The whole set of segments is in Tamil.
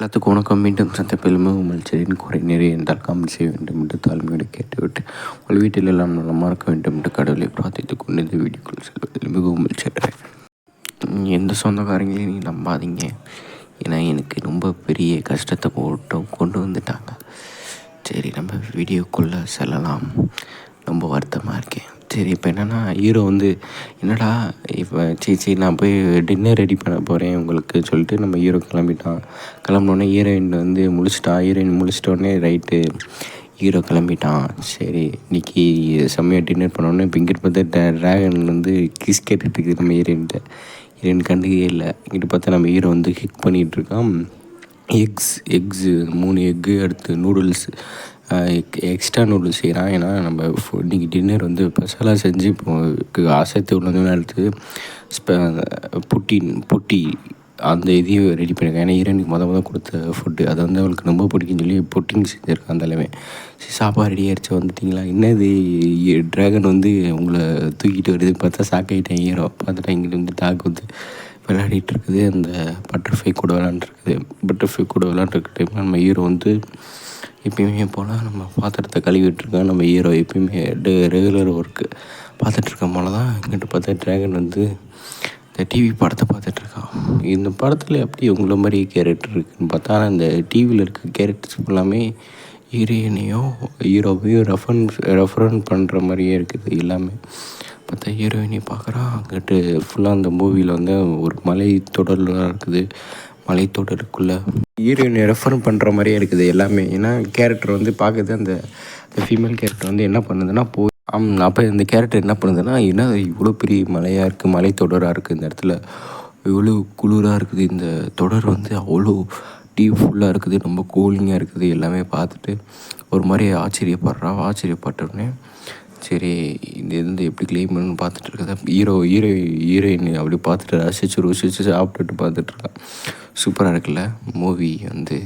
எல்லாத்துக்கும் வணக்கம். மீண்டும் சந்திப்பிலுமே உங்கள் செடியின் குறை நிறைய என்றால் காமெடி செய்ய வேண்டும் என்று தாழ்மையோடு கேட்டுவிட்டு உங்கள் வீட்டில் எல்லாம் நலமாக இருக்க வேண்டும் என்று கடவுளை பிரார்த்தித்து கொண்டு இந்த வீடியோக்குள் செல்வதில் மிகவும் மகிழ்ச்சியடைறேன் எந்த சொந்தக்காரங்களையும் நீ நம்பாதீங்க. ஏன்னா எனக்கு ரொம்ப பெரிய கஷ்டத்தை போட்டும் கொண்டு வந்துட்டாங்க. சரி நம்ம வீடியோக்குள்ளே செல்லலாம். ரொம்ப வருத்தமாக இருக்கேன். சரி இப்போ என்னென்னா ஹீரோ வந்து என்னடா இப்போ சரி சரி நான் போய் டின்னர் ரெடி பண்ண போகிறேன் உங்களுக்கு சொல்லிட்டு நம்ம ஹீரோ கிளம்பிட்டான். கிளம்பினோடனே ஹீரோயின் வந்து முழிச்சிட்டா ஹீரோயின் முழிச்சிட்டோடனே ரைட்டு ஹீரோ கிளம்பிட்டான். சரி இன்னைக்கு செம்மையாக டின்னர் பண்ணோடனே இப்போ இங்கிட்டு பார்த்தா ட்ராகன் வந்து கிஸ் கேட்டுட்டு இருக்குது நம்ம ஹீரோயின்கிட்ட ஹீரோயின் கண்டுக்கே இல்லை. இங்கிட்டு பார்த்தா நம்ம ஹீரோ வந்து ஹிக் பண்ணிகிட்ருக்கான் எக்ஸ் எக்ஸு மூணு எக்கு அடுத்து நூடுல்ஸ் எக்ஸ்ட்ரா நூடுல்ஸ் செய்கிறான் ஏன்னா நம்ம ஃபு இன்றைக்கி டின்னர் வந்து ஸ்பெஷலாக செஞ்சு இப்போ அசைத்து உள்ளதுன்னு எடுத்து ஸ்பெ புட்டின் புட்டி அந்த இதையும் ரெடி பண்ணியிருக்கேன் ஏன்னா ஈரனுக்கு மொதல் மொதல் கொடுத்த ஃபுட்டு அது வந்து அவளுக்கு ரொம்ப பிடிக்கும்னு சொல்லி புட்டிங் செஞ்சுருக்கான் அந்த தலைவன் சரி சாப்பாடு ரெடி ஆகிடுச்சு வந்துட்டிங்களா? என்னது? ட்ராகன் வந்து உங்களை தூக்கிட்டு வருது. பார்த்தா சாக்காயிட்டேன் ஈரம் பார்த்துட்டா இங்கிட்டு வந்து டாக் வந்து விளையாடிட்டு இருக்குது. அந்த பட்டர்ஃப்ளை கூட விளாண்டுருக்குது பட்டர்ஃப்ளை கூட விளாண்டுருக்க டைம் நம்ம ஹீரோ வந்து எப்பயுமே போல் நம்ம பாத்திரத்தை கழுவிட்டுருக்கோம். நம்ம ஹீரோ எப்பயுமே டெ ரெகுலர் ஒர்க்கு பார்த்துட்ருக்கும் போல தான் இங்கிட்டு பார்த்தா ட்ராகன் வந்து இந்த டிவி படத்தை பார்த்துட்ருக்கான் இந்த படத்தில் எப்படி உங்களை மாதிரி கேரக்டர் இருக்குதுன்னு பார்த்தா இந்த டிவியில் இருக்க கேரக்டர்ஸ் எல்லாமே ஹீரோயினையும் ஹீரோவையும் ரெஃபரன் ரெஃபரன் பண்ணுற மாதிரியே இருக்குது எல்லாமே. பார்த்தா ஹீரோயினை பார்க்குறான் அங்கிட்டு ஃபுல்லாக அந்த மூவியில் வந்து ஒரு மலை தொடர்லாம் இருக்குது. மலைத்தொடருக்குள்ளே ஹீரோயினை ரெஃபர் பண்ணுற மாதிரியே இருக்குது எல்லாமே. ஏன்னா கேரக்டர் வந்து பார்க்குறது அந்த அந்த ஃபீமேல் கேரக்டர் வந்து என்ன பண்ணுதுன்னா போய் ஆம் அப்போ இந்த கேரக்டர் என்ன பண்ணுதுன்னா என்ன இவ்வளோ பெரிய மலையாக இருக்குது மலைத்தொடராக இருக்குது இந்த இடத்துல. இவ்வளோ குளிராக இருக்குது இந்த தொடர் வந்து அவ்வளோ டீப் ஃபுல்லாக இருக்குது ரொம்ப கூலிங்காக இருக்குது எல்லாமே பார்த்துட்டு ஒரு மாதிரி ஆச்சரியப்படுறா. ஆச்சரியப்பட்டோடனே சரி இது வந்து எப்படி க்ளீன் பண்ணணும்னு பார்த்துட்டு இருக்கதா ஹீரோ ஹீரோ ஹீரோயின் அப்படி பார்த்துட்டு ரசிச்சு ருசிச்சு சாப்பிட்டுட்டு பார்த்துட்ருக்கான் சூப்பராக இருக்குல்ல மூவி வந்து.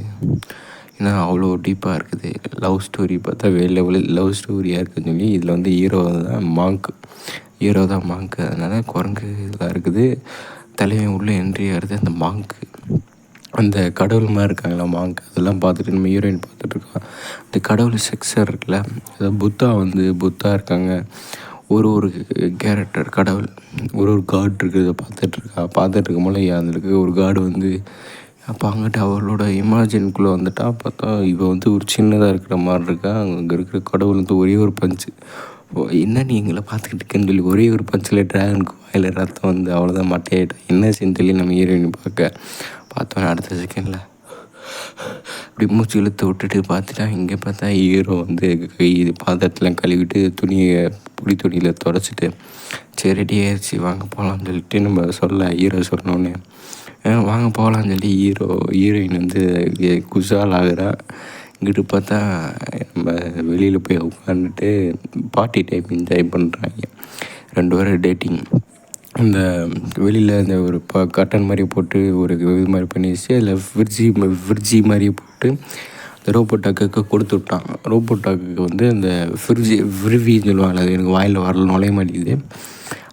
ஏன்னா அவ்வளோ டீப்பாக இருக்குது. லவ் ஸ்டோரி பார்த்தா வேறு லெவலில் லவ் ஸ்டோரியாக இருக்குதுன்னு சொல்லி இதில் வந்து ஹீரோ தான் மாங்க் ஹீரோ தான் மாங்க் அதனால் குரங்கு இதெல்லாம் இருக்குது. தலைவன் உள்ளே என்ட்ரி ஆகிறது அந்த மாங்க்கு அந்த கடவுள் மாதிரி இருக்காங்களா மாங்க்? அதெல்லாம் பார்த்துட்டு நம்ம ஹீரோயின் பார்த்துட்ருக்கோம் இந்த கடவுள் செக்ஸர் இருக்குல்ல அதாவது புத்தா வந்து புத்தா இருக்காங்க. ஒரு ஒரு கேரக்டர் கடவுள் ஒரு ஒரு காட் இருக்கிறத பார்த்துட்ருக்கா பார்த்துட்ருக்கும் போல அதில் ஒரு காடு வந்து அப்போ அங்கிட்ட அவளோட இமேஜின்குள்ளே வந்துட்டா பார்த்தா இவள் வந்து ஒரு சின்னதாக இருக்கிற மாதிரி இருக்கா? அங்கே இருக்கிற கடவுள் வந்து ஒரே ஒரு பஞ்சு என்ன நீ எங்களை பார்த்துக்கிட்டு இருக்கேன்னு சொல்லி ஒரே ஒரு பஞ்சில் ட்ராகனுக்கு வாயில் ரத்தம் வந்து அவ்வளோதான் மட்டையாயிட்டோம் என்ன செஞ்சு நம்ம ஹீரோயின் பார்க்க பார்த்தோன்னே அடுத்த செகண்டில் அப்படி மூச்சு இழுத்து விட்டுட்டு பார்த்துட்டா இங்கே பார்த்தா ஹீரோ வந்து கை பாத்திரத்தில் கழுவிட்டு துணியை புளி துணியில் தொடச்சிட்டு சரி ரெடி ஆயிடுச்சு வாங்க போகலான்னு சொல்லிட்டு நம்ம சொல்ல ஹீரோ சொன்னோன்னே. வாங்க போகலான்னு சொல்லி ஹீரோ ஹீரோயின் வந்து குஷால் ஆகிறா. இங்கிட்டு பார்த்தா நம்ம வெளியில் போய் உட்காந்துட்டு பார்ட்டி டைம் என்ஜாய் பண்ணுறாங்க ரெண்டு பேரும் டேட்டிங் இந்த வெளியில் இந்த ஒரு ப கட்டன் மாதிரி போட்டு ஒரு இது மாதிரி பண்ணி வச்சு அதில் ஃப்ரிட்ஜி ஃப்ரிட்ஜி மாதிரி போட்டு அந்த ரோபோட்டாக்கு கொடுத்து விட்டான். ரோபோட்டாக்கு வந்து அந்த ஃப்ரிட்ஜி ஃப்ரிவின்னு சொல்லுவாங்க அது எனக்கு வாயில் வரல நுழைய மாட்டேங்குது.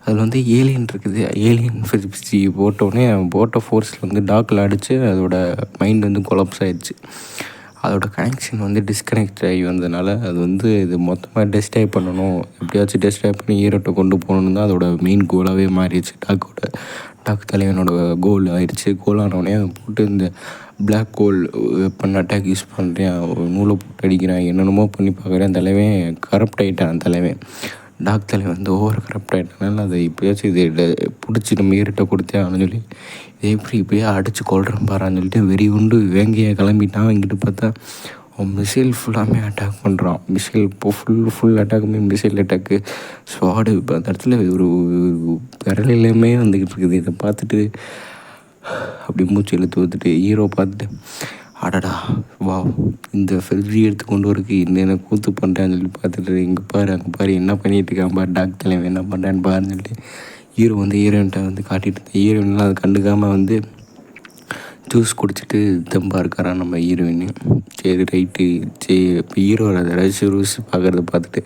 அதில் வந்து ஏலியன் இருக்குது. ஏலியன் ஃப்ரிட்ஜி போட்டோடனே போட்ட ஃபோர்ஸில் வந்து டாக்கில் அடித்து அதோட மைண்ட் வந்து கொலப்ஸ் ஆகிடுச்சு அதோட கனெக்ஷன் வந்து டிஸ்கனெக்ட் ஆகி வந்ததுனால அது வந்து இது மொத்தமாக டெஸ்ட்ராய் பண்ணணும். எப்படியாச்சும் டெஸ்ட்ராய் பண்ணி ஈரோட்டை கொண்டு போகணுன்னு தான் அதோட மெயின் கோலாகவே மாறிடுச்சு. டாக்கோட டாக் தலைவனோட கோல் ஆயிடுச்சு. கோலானோடனே அவன் போட்டு இந்த black goal weapon attack use பண்ணுறேன் நூலை போட்டு அடிக்கிறான். என்னென்னமோ பண்ணி பார்க்குறேன். தலைவன் கரப்ட் ஆகிட்டான் தலைவன். டாக்டர் வந்து ஓவர் கரப்ட் ஆகிட்டனால அதை இப்போயாச்சும் இதை பிடிச்சி நம்ம ஈரட்டை கொடுத்தே ஆகணும்னு சொல்லி இதை எப்படி இப்படியே அடித்து கொள்கிறேன் பாரான்னு சொல்லிட்டு வெறி உண்டு வேங்கையாக கிளம்பிட்டான். இங்கிட்டு பார்த்தா அவன் மிசைல் ஃபுல்லாமே அட்டாக் பண்ணுறான் மிசைல் இப்போ ஃபுல் ஃபுல் அட்டாக்குமே மிசைல் அட்டாக்கு ஸ்வாடு இப்போ அந்த இடத்துல ஒரு விரலையுமே வந்துக்கிட்டு இருக்குது. இதை பார்த்துட்டு அப்படி மூச்சு இழுத்து வந்துட்டு ஹீரோ பார்த்துட்டு அடடா வா இந்த ஃப்ரிட்ஜி எடுத்து கொண்டு வரக்கு என்னென்ன கூத்து பண்ணுறான்னு சொல்லி பார்த்துட்டு இங்கே பாரு அங்கே பாரு என்ன பண்ணிகிட்டு இருக்கான் பாரு டாக்டர் தலைவன் என்ன பண்ணுறான்னு பாருன்னு சொல்லிட்டு ஹீரோ வந்து ஹீரோயின்ட்ட வந்து காட்டிட்டு ஹீரோயின்லாம் அதை கண்டுக்காமல் வந்து ஜூஸ் குடிச்சிட்டு தெம்பாக இருக்காரான் நம்ம ஹீரோயின் சரி ரைட்டு சரி இப்போ ஹீரோ அதை ரசிச்சு பார்க்குறத பார்த்துட்டு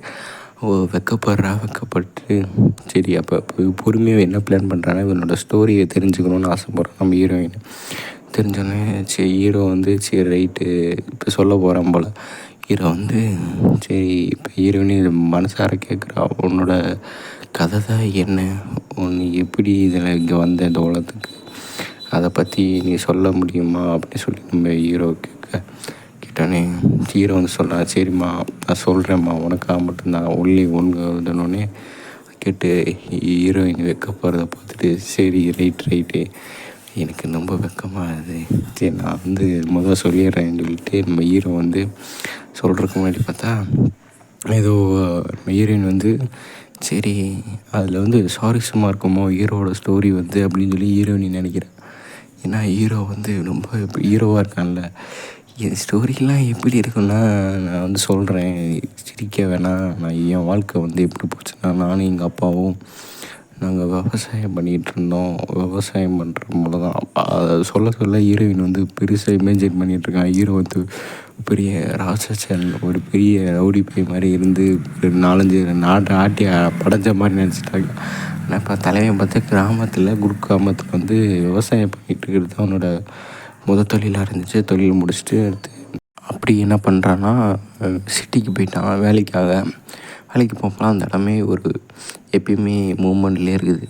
ஓ வெக்கப்படுறா வெக்கப்பட்டு. சரி அப்போ பொறுமையாக என்ன பிளான் பண்ணுறான்னா இவனோட ஸ்டோரியை தெரிஞ்சுக்கணும்னு ஆசைப்பட்றான் நம்ம ஹீரோயின் தெரிஞ்சோடனே சரி ஹீரோ வந்து சரி ரைட்டு இப்போ சொல்ல போகிறான் போல். ஹீரோ வந்து சரி இப்போ ஹீரோயினி மனசார கேட்குறா உன்னோட கதை தான் என்ன? உன் எப்படி இதில் இங்கே வந்த இந்த உலகத்துக்கு? அதை பற்றி நீ சொல்ல முடியுமா? அப்படின்னு சொல்லி நம்ம ஹீரோ கேட்க கேட்டோன்னே ஹீரோ வந்து சொல்கிறான் சரிம்மா நான் சொல்கிறேம்மா உனக்காக மட்டும்தான். ஒன்லி ஒன்றுனோடனே கேட்டு ஹீரோயின் வைக்க போகிறத பார்த்துட்டு சரி ரைட் ரைட்டு எனக்கு ரொம்ப வெக்கமாகுது சரி நான் வந்து முதல் சொல்லிடுறேன்னு சொல்லிட்டு நம்ம ஹீரோ வந்து சொல்கிறதுக்கு முன்னாடி பார்த்தா ஏதோ நம்ம ஹீரோயின் வந்து சரி அதில் வந்து சுவாரஸ்யமாக இருக்குமோ ஹீரோவோட ஸ்டோரி வந்து அப்படின்னு சொல்லி ஹீரோயின் நினைக்கிறேன் ஏன்னா ஹீரோ வந்து ரொம்ப ஹீரோவாக இருக்கான்ல. என் ஸ்டோரிலாம் எப்படி இருக்குன்னா நான் வந்து சொல்கிறேன் சிரிக்க வேணாம். நான் என் வாழ்க்கை வந்து எப்படி போச்சுன்னா நானும் எங்கள் அப்பாவும் நாங்கள் விவசாயம் பண்ணிகிட்டு இருந்தோம் விவசாயம் பண்ணுற மூலம் தான் அதை சொல்ல சொல்ல ஹீரோயின் வந்து பெருசாக இமேஜின் பண்ணிகிட்ருக்கான் ஹீரோ வந்து பெரிய ராட்சசன் ஒரு பெரிய ரவுடி பை மாதிரி இருந்து ஒரு நாலஞ்சு நாட்டை ஆட்டி படைஞ்ச மாதிரி நினச்சிட்டாங்க. ஆனால் இப்போ தலைவன் பார்த்தா கிராமத்தில் குருக்கிராமத்தில் வந்து விவசாயம் பண்ணிகிட்டு இருக்கிறது தான் அவனோட முத தொழிலாக இருந்துச்சு. தொழில் முடிச்சுட்டு அடுத்து அப்படி என்ன பண்ணுறான்னா சிட்டிக்கு போயிட்டான். வேலைக்காக. வேலைக்கு போகலாம் அந்த இடமே ஒரு எப்பயுமே மூமெண்ட்லேயே இருக்குது.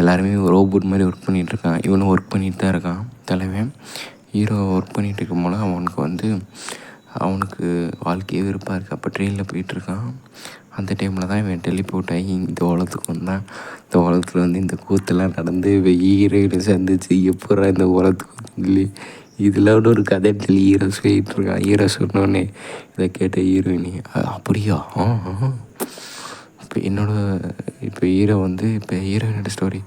எல்லாருமே ரோபோட் மாதிரி ஒர்க் பண்ணிகிட்ருக்கான் இவனும் ஒர்க் பண்ணிட்டு தான் இருக்கான் தலைவன். ஹீரோ ஒர்க் பண்ணிகிட்டு இருக்கும் போல அவனுக்கு வந்து அவனுக்கு வாழ்க்கையே விருப்பாக இருக்குது அப்போ ட்ரெயினில் போயிட்டுருக்கான் அந்த டைமில் தான் இவன் டெலிபோர்ட் ஆகி இந்த உலகத்துக்கு வந்தான் இந்த உலகத்தில் வந்து இந்த கூத்தெல்லாம் நடந்து ஹீரோயினை சந்திச்சு எப்போ இந்த உலகத்துக்கு வந்து இதில் விட ஒரு கதை சொல்லி ஹீரோ சொல்லிட்டு இருக்கான். ஹீரோ சொன்னோடனே இதை கேட்ட ஹீரோயினி அப்படியா? ஆ இப்போ என்னோடய இப்போ ஹீரோ வந்து இப்போ ஹீரோயினோட ஸ்டோரி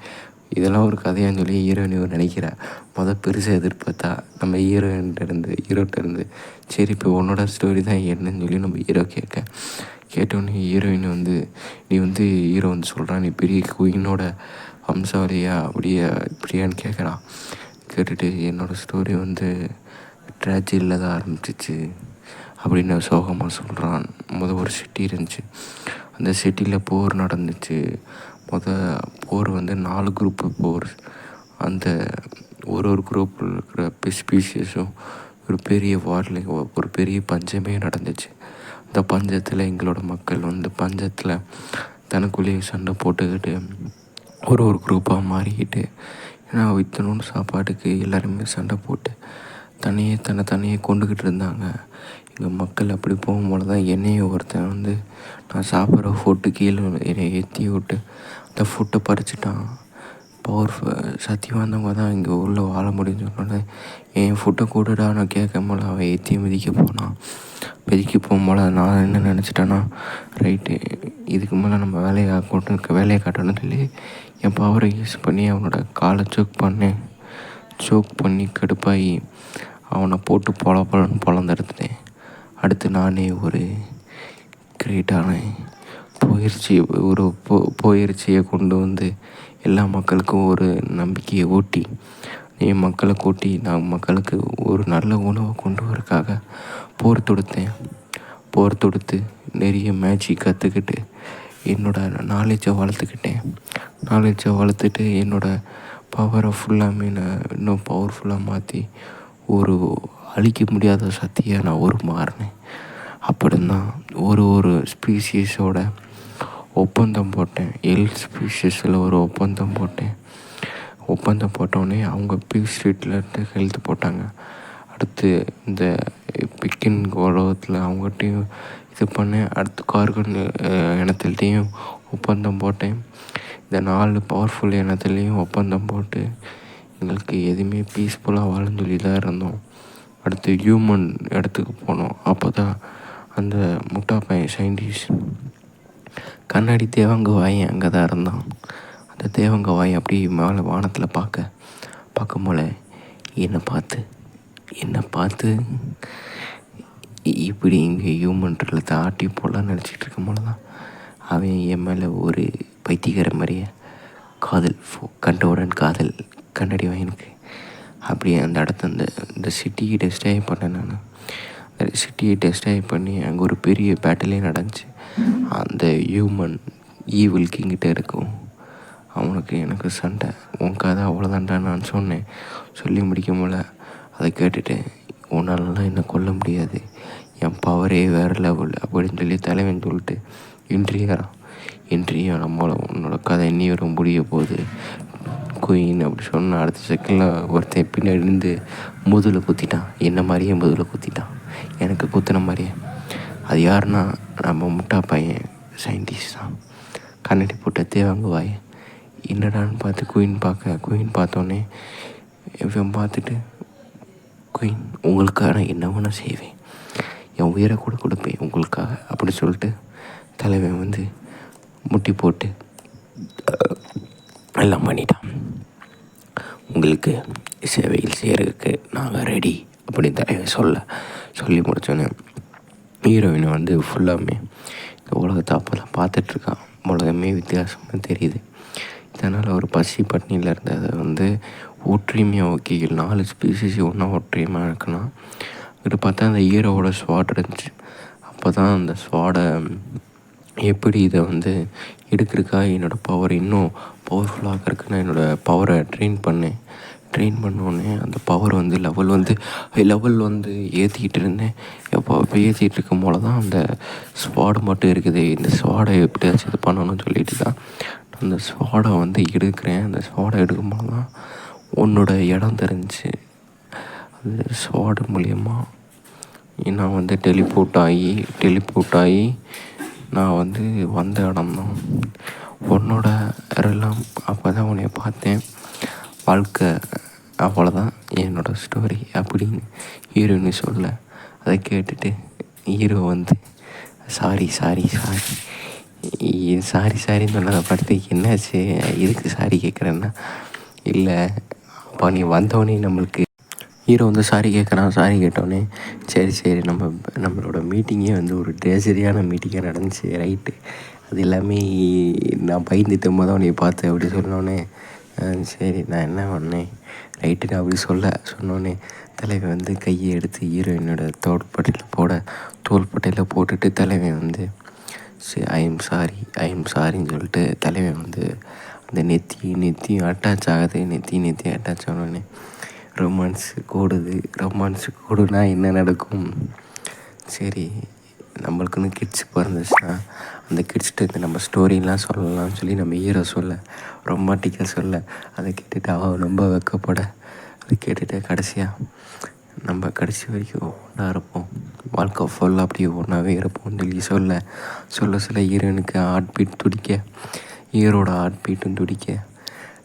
இதெல்லாம் ஒரு கதையான்னு சொல்லி ஹீரோயினி நினைக்கிறேன் மொதல் பெருசாக எதிர்பார்த்தா நம்ம ஹீரோயின்கிட்ட இருந்து சரி இப்போ உன்னோட ஸ்டோரி தான் என்னன்னு சொல்லி நம்ம ஹீரோ கேட்க. கேட்டோடனே ஹீரோயின் வந்து நீ வந்து ஹீரோ வந்து சொல்கிறான் நீ பெரிய குயினோட வம்சாவளியா அப்படியா இப்படியான்னு கேட்குறான் கேட்டுட்டு என்னோடய ஸ்டோரி வந்து ட்ராஜியில் தான் ஆரம்பிச்சிச்சு அப்படின்னு சோகமாக சொல்கிறான் முத ஒரு சிட்டி இருந்துச்சு. அந்த சிட்டியில் போர் நடந்துச்சு. முத போர் வந்து நாலு குரூப்பு போர். அந்த ஒரு ஒரு குரூப்பில் இருக்கிற ஸ்பீஷியஸும் ஒரு பெரிய வார்ல ஒரு பெரிய பஞ்சமே நடந்துச்சு. அந்த பஞ்சத்தில் எங்களோட மக்கள் வந்து பஞ்சத்தில் தனக்குள்ளேயே சண்டை போட்டுக்கிட்டு ஒரு ஒரு குரூப்பாக மாறிக்கிட்டு ஏன்னா இத்தனோண்டு சாப்பாட்டுக்கு எல்லாருமே சண்டை போட்டு தனியே தன்னை தனியே கொண்டுக்கிட்டு இருந்தாங்க. எங்கள் மக்கள் அப்படி போகும்போது தான் என்னையே ஒருத்தன் வந்து நான் சாப்பிட்ற ஃபுட்டு கீழே என்னை ஏற்றி விட்டு அந்த ஃபுட்டை பறிச்சிட்டான். பவர்ஃபுல் சக்தி வாய்ந்தவங்க தான் இங்கே உள்ளே வாழ முடியும்னு சொன்னோடனே என் ஃபுட்டை கூடடா நான் கேட்கும் போல. அவன் ஏற்றி மிதிக்க போனான். மிதிக்க போகும்போது நான் என்ன நினச்சிட்டேன்னா ரைட்டு இதுக்கு மேலே நம்ம வேலையை கொண்டு வேலையை காட்டணும்னு சொல்லி என் பவரை யூஸ் பண்ணி அவனோட காலை சோக் பண்ணேன். சோக் பண்ணி கடுப்பாகி அவனை போட்டு பொல பொலன்னு பொழந்தெடுத்துட்டேன் அடுத்து நானே ஒரு கிரேட்டான போயிடுச்சி ஒரு போ போயிடுச்சியை கொண்டு வந்து எல்லா மக்களுக்கும் ஒரு நம்பிக்கையை ஊட்டி என் மக்களை கூட்டி நான் மக்களுக்கு ஒரு நல்ல உணவை கொண்டு வரக்காக போர் தொடுத்தேன். போர் தொடுத்து நிறைய மேட்சி கற்றுக்கிட்டு என்னோடய நாலேஜை வளர்த்துக்கிட்டேன். நாலேஜை வளர்த்துட்டு என்னோடய பவரை ஃபுல்லாமே நான் இன்னும் பவர்ஃபுல்லாக மாற்றி ஒரு அழிக்க முடியாத சக்தியாக நான் உருமாறினேன் அப்படின்னா ஒரு ஒரு ஸ்பீசிஸோட ஒப்பந்தம் போட்டேன். எல்ஸ் பீஷஸில் ஒரு ஒப்பந்தம் போட்டேன். ஒப்பந்தம் போட்டோடனே அவங்க பீஸ் ஸ்ட்ரீட்டில் ஹெல்த் போட்டாங்க. அடுத்து இந்த பிக்கின் உலகத்தில் அவங்ககிட்டையும் இது பண்ணேன். அடுத்து கார்கன் இனத்துலேயும் ஒப்பந்தம் போட்டேன். இந்த நாலு பவர்ஃபுல் இனத்துலேயும் ஒப்பந்தம் போட்டு எங்களுக்கு எதுவுமே பீஸ்ஃபுல்லாக வாழன்னு சொல்லி தான் இருந்தோம். அடுத்து ஹியூமன் இடத்துக்கு போனோம். அப்போ தான் அந்த முட்டா பையன் சயின்டிஸ்ட் கண்ணாடி தேவங்க வாய் அங்கே தான் இருந்தான். அந்த தேவங்க வாய் அப்படியே மேலே வானத்தில் பார்க்க பார்க்கும் போல என்னை பார்த்து என்னை பார்த்து இப்படி இங்கே ஹியூமன் ட்ரில்லத்தை ஆட்டி போடலான்னு நினச்சிட்டு இருக்கும் போல தான் அவன் என் மேலே ஒரு பைத்தியக்கார மாதிரியே காதல் ஃபோ கண்டவுடன் காதல் கண்ணாடி வாயினுக்கு அப்படியே அந்த இடத்த இந்த இந்த சிட்டிக்கிட்ட ஸ்டே பண்ணேன் நான். சிட்டியை டெஸ்டாய் பண்ணி அங்கே ஒரு பெரிய பேட்டிலே நடந்துச்சு. அந்த ஹியூமன் ஈவில் கிங்கிட்ட இருக்கும். அவனுக்கு எனக்கு சண்டை. உன் கதை அவ்வளோதான்டா நான் சொன்னேன். சொல்லி முடிக்கும் முடியல அதை கேட்டுட்டு உன்னாலலாம் என்னை கொல்ல முடியாது. என் பவரே வேறு லெவல் அப்படின்னு சொல்லி தலைவன் சொல்லிட்டு இன்ட்ரியாரான் இன்ட்ரியா நம்மள உன்னோட கதை இன்னி வரும் முடிய போகுது. குயின் அப்படி சொன்ன அடுத்த செகண்டில் ஒருத்தன் பின்னாடி இருந்து முதுகில் குத்திட்டான். என்ன மாதிரியே முதுகில் குத்திட்டான். எனக்கு குத்துன மாதிரியே. அது யாருன்னா நம்ம முட்டா பையன் சயின்டிஸ்ட் தான். கண்ணாடி போட்ட தேவாங்குவாய் என்னடான்னு பார்த்து குயின் பார்க்க குயின் பார்த்தோன்னே இவன் பார்த்துட்டு குயின் உங்களுக்காக நான் என்ன வேணால் செய்வேன். என் உயிரை கூட கொடுப்பேன் உங்களுக்காக அப்படி சொல்லிட்டு தலைவன் வந்து முட்டி போட்டு எல்லாம் பண்ணிட்டான். உங்களுக்கு சேவையில் செய்கிறதுக்கு நாங்கள் ரெடி அப்படின்னு தலைவன் சொல்ல சொல்லி முடித்தோன்னே ஹீரோயினை வந்து ஃபுல்லாமே இந்த உலகத்தை அப்போ தான் பார்த்துட்ருக்கான் உலகமே வித்தியாசமாக தெரியுது. இதனால் ஒரு பசி பட்னியில் இருந்ததை வந்து ஒற்றுமையாக ஓகே நாலு ஸ்பீசிஸ் ஒன்றா ஒற்றுமையாக இருக்குன்னா இது பார்த்தா அந்த ஹீரோவோட ஸ்வாட் இருந்துச்சு. அப்போ தான் அந்த ஸ்வாடை எப்படி இதை வந்து எடுக்கிறக்கா என்னோடய பவர் இன்னும் பவர்ஃபுல்லாக நான் என்னோடய பவரை ட்ரெயின் பண்ணேன். ட்ரெயின் பண்ணோடனே அந்த பவர் வந்து லெவல் வந்து லெவல் வந்து ஏற்றிக்கிட்டு இருந்தேன். எப்போ ஏற்றிக்கிட்டு ஏற்றிட்டு இருக்கும் போல தான் அந்த ஸ்வாடு மட்டும் இருக்குது. இந்த ஸ்வாடை எப்படியாச்சும் இது பண்ணணும்னு சொல்லிட்டு தான் அந்த ஸ்வாடை வந்து எடுக்கிறேன். அந்த ஸ்வாடை எடுக்கும் போது தான் உன்னோட இடம் தெரிஞ்சு அந்த ஸ்வாடு மூலியமாக நான் வந்து டெலிபோர்ட் ஆகி டெலிபோர்ட் ஆகி நான் வந்து வந்த இடம் தான் உன்னோட எல்லாம் அப்போ தான் உன்னைய பார்த்தேன். வாழ்க்கை அவ்வளோதான் என்னோடய ஸ்டோரி அப்படின்னு ஹீரோயினி சொல்ல அதை கேட்டுட்டு ஹீரோ வந்து சாரி சாரி சாரி சாரி சாரின்னு சொன்னதை பார்த்து என்னாச்சு? எதுக்கு சாரி கேட்குறேன்னா இல்லை அப்போ நீ வந்தோடனே நம்மளுக்கு ஹீரோ வந்து சாரி கேட்குறான் சாரி கேட்டோடனே சரி சரி நம்ம நம்மளோட மீட்டிங்கே வந்து ஒரு ட்ரேசரியான மீட்டிங்காக நடந்துச்சு ரைட்டு அது எல்லாமே நான் பயந்துட்டு மொதல் உன்னை பார்த்து அப்படி சொன்னோன்னே சரி நான் என்ன பண்ணேன் ரைட்டுன்னு அப்படி சொல்ல சொன்னோன்னே தலைவன் வந்து கையை எடுத்து ஹீரோயினோட தோள்பட்டையில் போட தோள்பட்டையில் போட்டுட்டு தலைவன் வந்து சரி I am sorry I am சாரின்னு சொல்லிட்டு தலைவன் வந்து அந்த நெத்தி நெத்தியும் அட்டாச் ஆகுது நெத்தி நெத்தி அட்டாச் ஆனோடனே ரொமான்ஸ் கூடுது ரொமான்ஸ் கூடுனா என்ன நடக்கும்? சரி நம்மளுக்குன்னு கிட்ஸ் பிறந்துச்சுன்னா அந்த கிட்ஸ்கிட்ட நம்ம ஸ்டோரிலாம் சொல்லலாம்னு சொல்லி நம்ம ஹீரோ சொல்ல ரொமாட்டிக்காக சொல்ல அதை கேட்டுட்டு அவள் ரொம்ப வெக்கப்பட அதை கேட்டுட்டு கடைசியாக நம்ம கடைசி வரைக்கும் ஒன்றா இருப்போம். வாழ்க்கை ஃபுல்லாக அப்படியே ஒன்றாவே இருப்போம் சொல்லி சொல்ல சொல்ல சொல்ல ஹீரோனுக்கு ஹார்ட் பீட் துடிக்க ஹீரோட ஹார்ட் பீட்டும் துடிக்க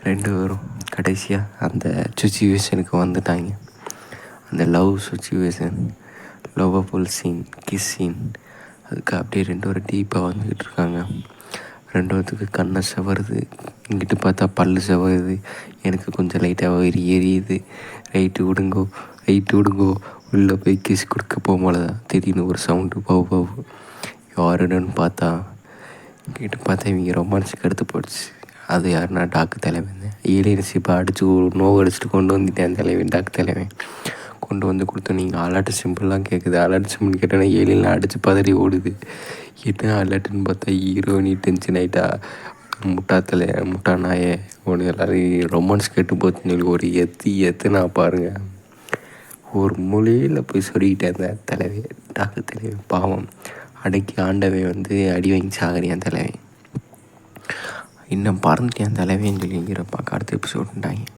ரெண்டு பேரும் கடைசியாக அந்த சுச்சுவேஷனுக்கு வந்துட்டாங்க. அந்த love situation lovable scene kiss scene அதுக்கு அப்படியே ரெண்டு ஒரு டீப்பாக வந்துக்கிட்டு இருக்காங்க ரெண்டு பேர்த்துக்கு கண்ணை செவருது. இங்கிட்டு பார்த்தா பல்லு செவருது. எனக்கு கொஞ்சம் லைட்டாக வயிறு எரியுது ரைட்டு விடுங்கோ ரைட்டு விடுங்கோ. உள்ளே போய் கிஸ் கொடுக்க போகும்போல தான் திடீர்னு ஒரு சவுண்டு பவு பவு. யாருன்னு பார்த்தா இங்கிட்டு பார்த்தா இவங்க ரொமான்ஸுக்கு எடுத்து போயிடுச்சு அது யாருன்னா டாக்கு தலைவன். ஏலியன்ஸ் இப்போ அடித்து நோவு அடிச்சுட்டு கொண்டு வந்துட்டேன் தலைவன் டாக்கு தலைவன். கொண்டு வந்து கொடுத்தோம். நீங்கள் அலர்ட் சிம்பிள்லாம் கேட்குது அலர்ட் சிம்பிள் கேட்டோன்னா ஏழிலாம் அடித்து பதறி ஓடுது. என்ன அலர்ட்டுன்னு பார்த்தா ஹீரோனி டென்ஷன் ஆகிட்டா முட்டா தலை முட்டா நாயே ஒன்று எல்லோரும் ரொமான்ஸ் கேட்டு போச்சுன்னு சொல்லி ஒரு எத்தி எத்துனா பாருங்கள் ஒரு மொழியில் போய் சொல்லிக்கிட்டே இருந்தேன் தலைவன் டாக்கு தலைவன் பாவம். அடக்கி ஆண்டவன் வந்து அடி வாங்கி சாகறியான் தலைவன் இன்னும் பறந்துட்டேன் தலைவன் சொல்லி பார்க்க அடுத்த எபிசோடுன்ட்டாங்க